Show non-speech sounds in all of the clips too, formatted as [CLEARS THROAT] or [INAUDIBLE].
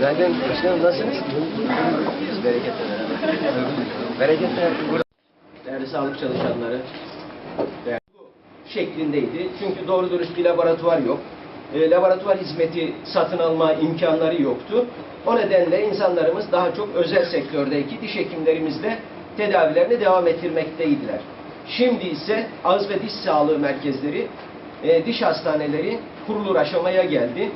Günaydın başkanım nasılsınız? Biz bereketle beraber. Burada. Değerli sağlık çalışanları, değerli şeklindeydi. Çünkü doğru dürüst bir laboratuvar yok. E, laboratuvar hizmeti satın alma imkanları yoktu. O nedenle insanlarımız daha çok özel sektördeki diş hekimlerimizle tedavilerini devam ettirmekteydiler. Şimdi ise ağız ve diş sağlığı merkezleri, e, diş hastaneleri kurulur aşamaya geldi.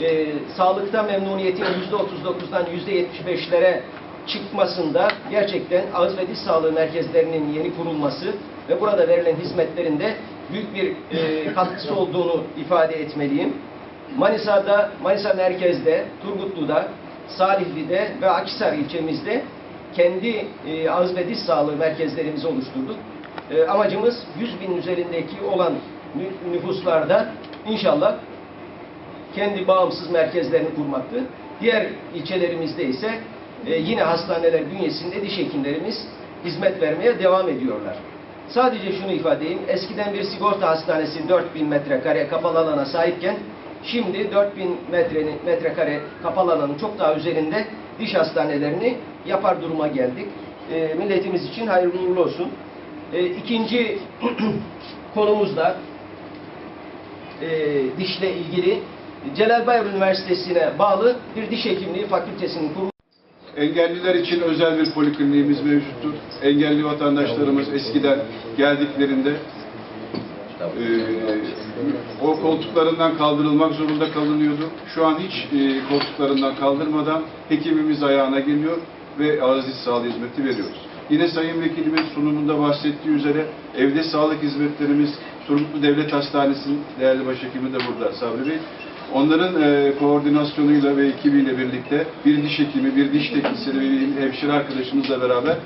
E, sağlıkta memnuniyetin %39'dan %75'lere çıkmasında gerçekten ağız ve diş sağlığı merkezlerinin yeni kurulması ve burada verilen hizmetlerin de büyük bir e, katkısı olduğunu ifade etmeliyim. Manisa'da, Manisa merkezde, Turgutlu'da, Salihli'de ve Akhisar ilçemizde kendi e, ağız ve diş sağlığı merkezlerimizi oluşturduk. E, amacımız 100 bin üzerindeki olan nü- nüfuslarda inşallah kendi bağımsız merkezlerini kurmaktı. Diğer ilçelerimizde ise e, yine hastaneler bünyesinde diş hekimlerimiz hizmet vermeye devam ediyorlar. Sadece şunu ifade edeyim. Eskiden bir sigorta hastanesi 4000 metrekare kapalı alana sahipken şimdi 4000 metrenin, metrekare kapalı alanın çok daha üzerinde diş hastanelerini yapar duruma geldik. E, milletimiz için hayırlı uğurlu olsun. E, ikinci [CLEARS THROAT] konumuz da e, dişle ilgili Celal Bayar Üniversitesi'ne bağlı bir diş hekimliği fakültesinin kurulması Engelliler için özel bir polikliniğimiz mevcuttur. Engelli vatandaşlarımız eskiden geldiklerinde e, o koltuklarından kaldırılmak zorunda kalınıyordu. Şu an hiç e, koltuklarından kaldırmadan hekimimiz ayağına geliyor ve diş sağlığı hizmeti veriyoruz. Yine Sayın Vekilimin sunumunda bahsettiği üzere evde sağlık hizmetlerimiz Turgutlu Devlet Hastanesi'nin değerli başhekimi de burada Sabri Bey. Onların e, koordinasyonuyla ve ekibiyle birlikte bir diş hekimi, bir diş teknisyeni ve bir hemşire arkadaşımızla beraber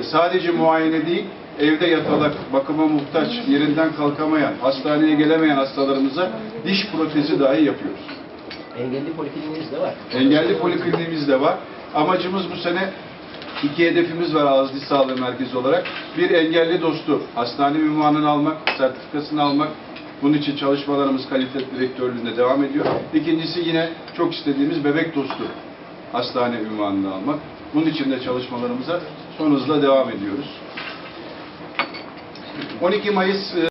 e, sadece muayene değil, evde yatalak, bakıma muhtaç, yerinden kalkamayan, hastaneye gelemeyen hastalarımıza diş protezi dahi yapıyoruz. engelli polikliniğimiz de var. Engelli polikliniğimiz de var. Amacımız bu sene iki hedefimiz var Ağız Diş Sağlığı Merkezi olarak. Bir engelli dostu hastane ünvanını almak, sertifikasını almak. Bunun için çalışmalarımız kalite direktörlüğünde devam ediyor. İkincisi yine çok istediğimiz bebek dostu hastane ünvanını almak. Bunun için de çalışmalarımıza son hızla devam ediyoruz. 12 Mayıs e,